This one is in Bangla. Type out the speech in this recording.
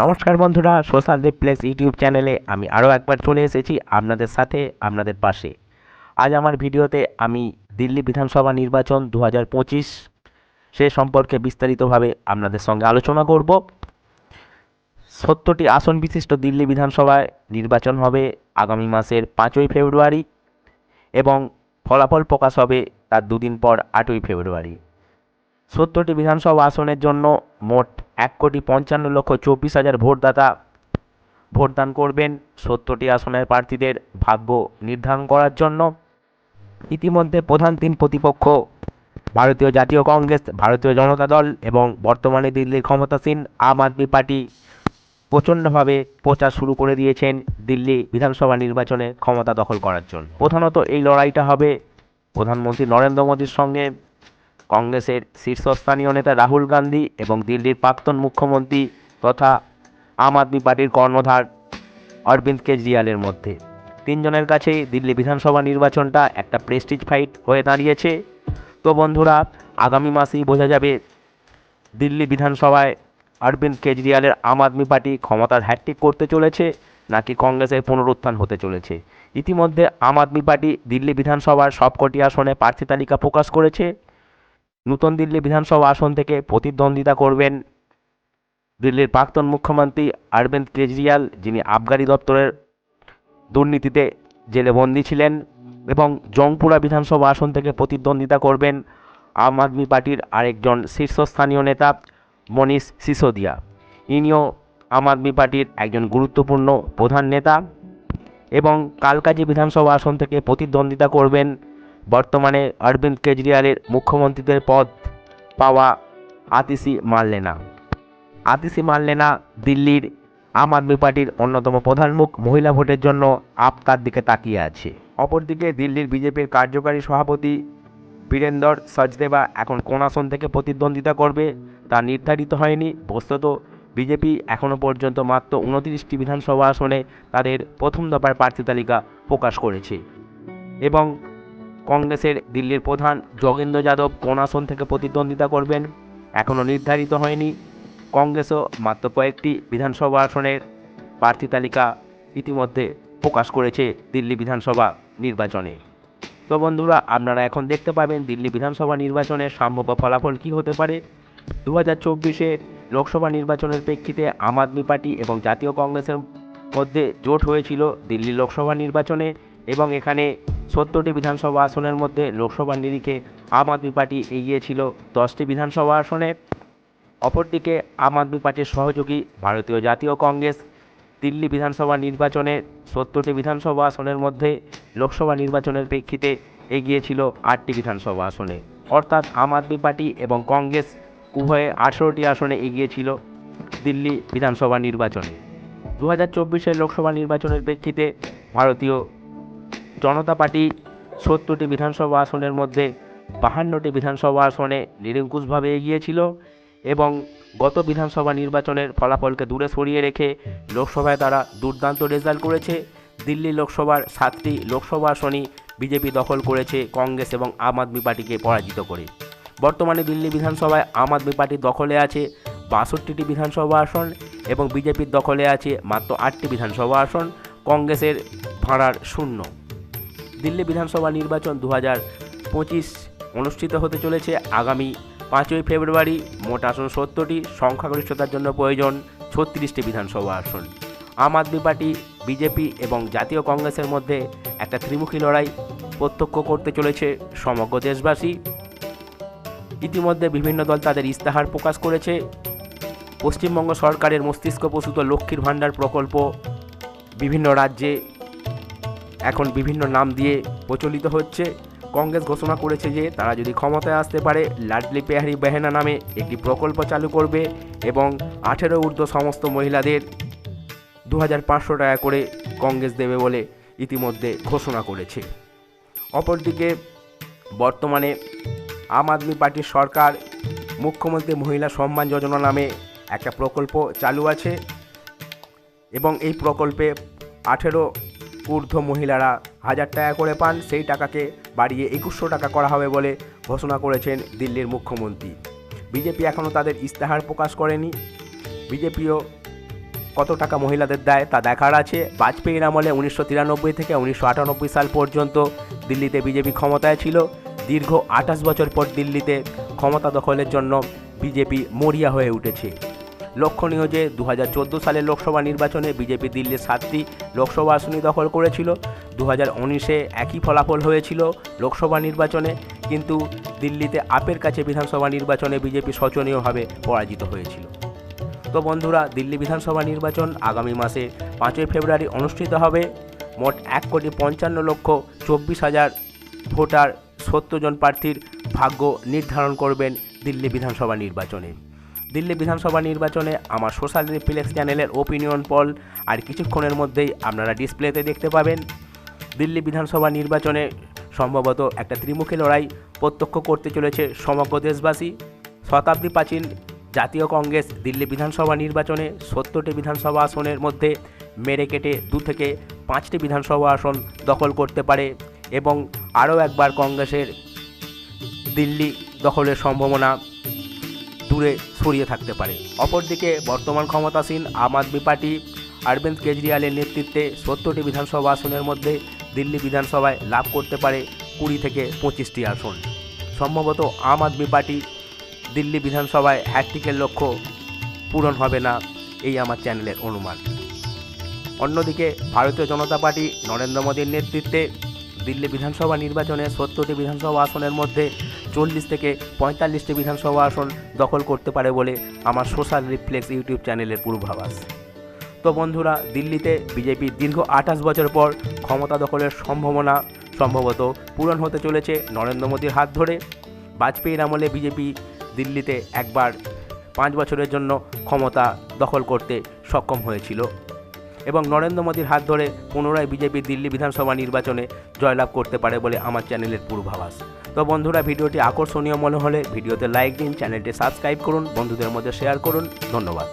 নমস্কার বন্ধুরা, সোশ্যাল রিপ্লেস ইউটিউব চ্যানেলে আমি আরও একবার চলে এসেছি আপনাদের সাথে, আপনাদের পাশে। আজ আমার ভিডিওতে আমি দিল্লি বিধানসভা নির্বাচন দু হাজার পঁচিশ সে সম্পর্কে বিস্তারিতভাবে আপনাদের সঙ্গে আলোচনা করব। সত্তরটি আসন বিশিষ্ট দিল্লি বিধানসভায় নির্বাচন হবে আগামী মাসের পাঁচই ফেব্রুয়ারি এবং ফলাফল প্রকাশ হবে তার দুদিন পর আটই ফেব্রুয়ারি। সত্তরটি বিধানসভা আসনের জন্য মোট এক কোটি পঞ্চান্ন লক্ষ চব্বিশ হাজার ভোটদাতা ভোটদান করবেন সত্তরটি আসনের প্রার্থীদের ভাগ্য নির্ধারণ করার জন্য। ইতিমধ্যে প্রধান তিন প্রতিপক্ষ, ভারতীয় জাতীয় কংগ্রেস, ভারতীয় জনতা দল এবং বর্তমানে দিল্লির ক্ষমতাসীন আম আদমি পার্টি প্রচণ্ডভাবে প্রচার শুরু করে দিয়েছেন দিল্লি বিধানসভা নির্বাচনে ক্ষমতা দখল করার জন্য। প্রধানত এই লড়াইটা হবে প্রধানমন্ত্রী নরেন্দ্র মোদীর সঙ্গে কংগ্রেসের শীর্ষস্থানীয় নেতা রাহুল গান্ধী এবং দিল্লির প্রাক্তন মুখ্যমন্ত্রী তথা আম আদমি পার্টির কর্ণধার অরবিন্দ কেজরিওয়ালের মধ্যে। তিনজনের কাছেই দিল্লি বিধানসভা নির্বাচনটা একটা প্রেস্টিজ ফাইট হয়ে দাঁড়িয়েছে। তো বন্ধুরা, আগামী মাসেই বোঝা যাবে দিল্লি বিধানসভায় অরবিন্দ কেজরিওয়ালের আম আদমি পার্টি ক্ষমতার হ্যাট্রিক করতে চলেছে নাকি কংগ্রেসের পুনরুত্থান হতে চলেছে। ইতিমধ্যে আম আদমি পার্টি দিল্লি বিধানসভার সবকটি আসনে প্রার্থী তালিকা প্রকাশ করেছে। নতুন দিল্লি বিধানসভা আসন থেকে প্রতিদ্বন্দ্বিতা করবেন দিল্লির প্রাক্তন মুখ্যমন্ত্রী অরবিন্দ কেজরিওয়াল, যিনি আবগারি দপ্তরের দুর্নীতিতে জেলে বন্দী ছিলেন এবং জংপুরা বিধানসভা আসন থেকে প্রতিদ্বন্দ্বিতা করবেন আম আদমি পার্টির আরেকজন শীর্ষস্থানীয় নেতা মনীষ সিসোদিয়া। ইনিও আম আদমি পার্টির একজন গুরুত্বপূর্ণ প্রধান নেতা এবং কালকাজি বিধানসভা আসন থেকে প্রতিদ্বন্দ্বিতা করবেন বর্তমানে অরবিন্দ কেজরিওয়ালের মুখ্যমন্ত্রীদের পদ পাওয়া আতিশি মার্লেনা। আতিশি মার্লেনা দিল্লির আম আদমি পার্টির অন্যতম প্রধান মুখ, মহিলা ভোটের জন্য আপ তার দিকে তাকিয়ে আছে। অপরদিকে দিল্লির বিজেপির কার্যকারী সভাপতি বীরেন্দর সচদেবা এখন কোন আসন থেকে প্রতিদ্বন্দ্বিতা করবে, তা নির্ধারিত হয়নি। বস্তুত বিজেপি এখনও পর্যন্ত মাত্র উনত্রিশটি বিধানসভা আসনে তাদের প্রথম দফার প্রার্থী তালিকা প্রকাশ করেছে। এবং কংগ্রেসের দিল্লির প্রধান যোগেন্দ্র যাদব কোন আসন থেকে প্রতিদ্বন্দ্বিতা করবেন? এখনও নির্ধারিত হয়নি। কংগ্রেসও মাত্র কয়েকটি বিধানসভা আসনের প্রার্থী তালিকা ইতিমধ্যে প্রকাশ করেছে দিল্লি বিধানসভা নির্বাচনে। তো বন্ধুরা, আপনারা এখন দেখতে পাবেন দিল্লি বিধানসভা নির্বাচনের সম্ভাব্য ফলাফল কী হতে পারে। দু হাজার চব্বিশে লোকসভা নির্বাচনের প্রেক্ষিতে আম আদমি পার্টি এবং জাতীয় কংগ্রেসের মধ্যে জোট হয়েছিল দিল্লি লোকসভা নির্বাচনে এবং এখানে সত্তরটি বিধানসভা আসনের মধ্যে লোকসভার নিরিখে আম আদমি পার্টি এগিয়ে ছিল দশটি বিধানসভা আসনে। অপরদিকে আম আদমি পার্টির সহযোগী ভারতীয় জাতীয় কংগ্রেস। দিল্লি বিধানসভা নির্বাচনে সত্তরটি বিধানসভা আসনের মধ্যে লোকসভা নির্বাচনের প্রেক্ষিতে এগিয়ে ছিল আটটি বিধানসভা আসনে। অর্থাৎ আম আদমি পার্টি এবং কংগ্রেস উভয়ে আঠেরোটি আসনে এগিয়ে ছিল দিল্লি বিধানসভা নির্বাচনে। দু হাজার চব্বিশের লোকসভা নির্বাচনের প্রেক্ষিতে ভারতীয় জনতা পার্টি সত্তরটি বিধানসভা আসনের মধ্যে বাহান্নটি বিধানসভা আসনে নিরঙ্কুশভাবে এগিয়েছিল এবং গত বিধানসভা নির্বাচনের ফলাফলকে দূরে সরিয়ে রেখে লোকসভায় তারা দুর্দান্ত রেজাল্ট করেছে। দিল্লি লোকসভার সাতটি লোকসভা আসনই বিজেপি দখল করেছে কংগ্রেস এবং আম আদমি পার্টিকে পরাজিত করে। বর্তমানে দিল্লি বিধানসভায় আম আদমি পার্টির দখলে আছে বাষট্টিটি বিধানসভা আসন এবং বিজেপির দখলে আছে মাত্র আটটি বিধানসভা আসন। কংগ্রেসের ভাড়ার শূন্য। দিল্লি বিধানসভা নির্বাচন দু পঁচিশ অনুষ্ঠিত হতে চলেছে। আগামী পাঁচই ফেব্রুয়ারি মোট আসন সত্তরটি, সংখ্যাগরিষ্ঠতার জন্য প্রয়োজন ছত্রিশটি বিধানসভা আসন। আম আদমি পার্টি, বিজেপি এবং জাতীয় কংগ্রেসের মধ্যে একটা ত্রিমুখী লড়াই প্রত্যক্ষ করতে চলেছে সমগ্র দেশবাসী। ইতিমধ্যে বিভিন্ন দল তাদের ইস্তাহার প্রকাশ করেছে। পশ্চিমবঙ্গ সরকারের মস্তিষ্ক প্রসূত লক্ষ্মীর ভাণ্ডার প্রকল্প বিভিন্ন রাজ্যে এখন বিভিন্ন নাম দিয়ে প্রচলিত হচ্ছে। কংগ্রেস ঘোষণা করেছে যে, তারা যদি ক্ষমতায় আসতে পারে, লাডলি পেহারি বেহেনা নামে একটি প্রকল্প চালু করবে এবং আঠেরো ঊর্ধ্ব সমস্ত মহিলাদের দু হাজার পাঁচশো টাকা করে কংগ্রেস দেবে বলে ইতিমধ্যে ঘোষণা করেছে। অপরদিকে, বর্তমানে আম আদমি পার্টির সরকার মুখ্যমন্ত্রী মহিলা সম্মান যোজনা নামে একটা প্রকল্প চালু আছে এবং এই প্রকল্পে আঠেরো ঊর্ধ্ব মহিলারা হাজার টাকা করে পান, সেই টাকাকে বাড়িয়ে একুশশো টাকা করা হবে বলে ঘোষণা করেছেন দিল্লির মুখ্যমন্ত্রী। বিজেপি এখনও তাদের ইস্তাহার প্রকাশ করেনি। বিজেপিও কত টাকা মহিলাদের দেয় তা দেখার আছে। বাজপেয়ীর আমলে উনিশশো তিরানব্বই থেকে উনিশশো আটানব্বই সাল পর্যন্ত দিল্লিতে বিজেপি ক্ষমতায় ছিল। দীর্ঘ আঠাশ বছর পর দিল্লিতে ক্ষমতা দখলের জন্য বিজেপি মরিয়া হয়ে উঠেছে। লক্ষণীয় যে দু হাজার চোদ্দ সালের লোকসভা নির্বাচনে বিজেপি দিল্লির সাতটি লোকসভা আসনই দখল করেছিল। দু হাজার উনিশে একই ফলাফল হয়েছিল লোকসভা নির্বাচনে, কিন্তু দিল্লিতে আপের কাছে বিধানসভা নির্বাচনে বিজেপি শোচনীয়ভাবে পরাজিত হয়েছিল। তো বন্ধুরা, দিল্লি বিধানসভা নির্বাচন আগামী মাসে পাঁচই ফেব্রুয়ারি অনুষ্ঠিত হবে। মোট এক কোটি পঞ্চান্ন লক্ষ চব্বিশ হাজার ভোটার সত্তর জন প্রার্থীর ভাগ্য নির্ধারণ করবেন দিল্লি বিধানসভা নির্বাচনে। দিল্লি বিধানসভা নির্বাচনে আমার সোশ্যাল রিপ্লেক্স চ্যানেলের ওপিনিয়ন পল আর কিছুক্ষণের মধ্যেই আপনারা ডিসপ্লেতে দেখতে পাবেন। দিল্লি বিধানসভা নির্বাচনে সম্ভবত একটা ত্রিমুখী লড়াই প্রত্যক্ষ করতে চলেছে সমগ্র দেশবাসী। শতাব্দী প্রাচীন জাতীয় কংগ্রেস দিল্লি বিধানসভা নির্বাচনে সত্তরটি বিধানসভা আসনের মধ্যে মেরে কেটে দু থেকে পাঁচটি বিধানসভা আসন দখল করতে পারে এবং আরও একবার কংগ্রেসের দিল্লি দখলের সম্ভাবনা দূরে সরিয়ে থাকতে পারে। অপরদিকে বর্তমান ক্ষমতাসীন আম আদমি পার্টি, অরবিন্দ কেজরিওয়ালের নেতৃত্বে সত্তরটি বিধানসভা আসনের মধ্যে দিল্লি বিধানসভায় লাভ করতে পারে কুড়ি থেকে পঁচিশটি আসন। সম্ভবত আম আদমি পার্টি দিল্লি বিধানসভায় হ্যাট্রিকের লক্ষ্য পূরণ হবে না, এই আমার চ্যানেলের অনুমান। অন্যদিকে ভারতীয় জনতা পার্টি নরেন্দ্র মোদীর নেতৃত্বে দিল্লি বিধানসভা নির্বাচনে সত্তরটি বিধানসভা আসনের মধ্যে চল্লিশ থেকে পঁয়তাল্লিশটি বিধানসভা আসন দখল করতে পারে বলে আমার সোশ্যাল রিফ্লেক্স ইউটিউব চ্যানেলের পূর্বাভাস। তো বন্ধুরা, দিল্লিতে বিজেপি দীর্ঘ আঠাশ বছর পর ক্ষমতা দখলের সম্ভাবনা সম্ভবত পূরণ হতে চলেছে নরেন্দ্র মোদীর হাত ধরে। বাজপেয়ীর আমলে বিজেপি দিল্লিতে একবার পাঁচ বছরের জন্য ক্ষমতা দখল করতে সক্ষম হয়েছিল। এবং নরেন্দ্র মোদীর হাত ধরে পুনরায় বিজেপি দিল্লি বিধানসভা নির্বাচনে জয়লাভ করতে পারে বলে আমার চ্যানেলের পূর্বাভাস। তো বন্ধুরা, ভিডিওটি আকর্ষণীয় মনে হলে ভিডিওতে লাইক দিন, চ্যানেলটি সাবস্ক্রাইব করুন, বন্ধুদের মধ্যে শেয়ার করুন। ধন্যবাদ।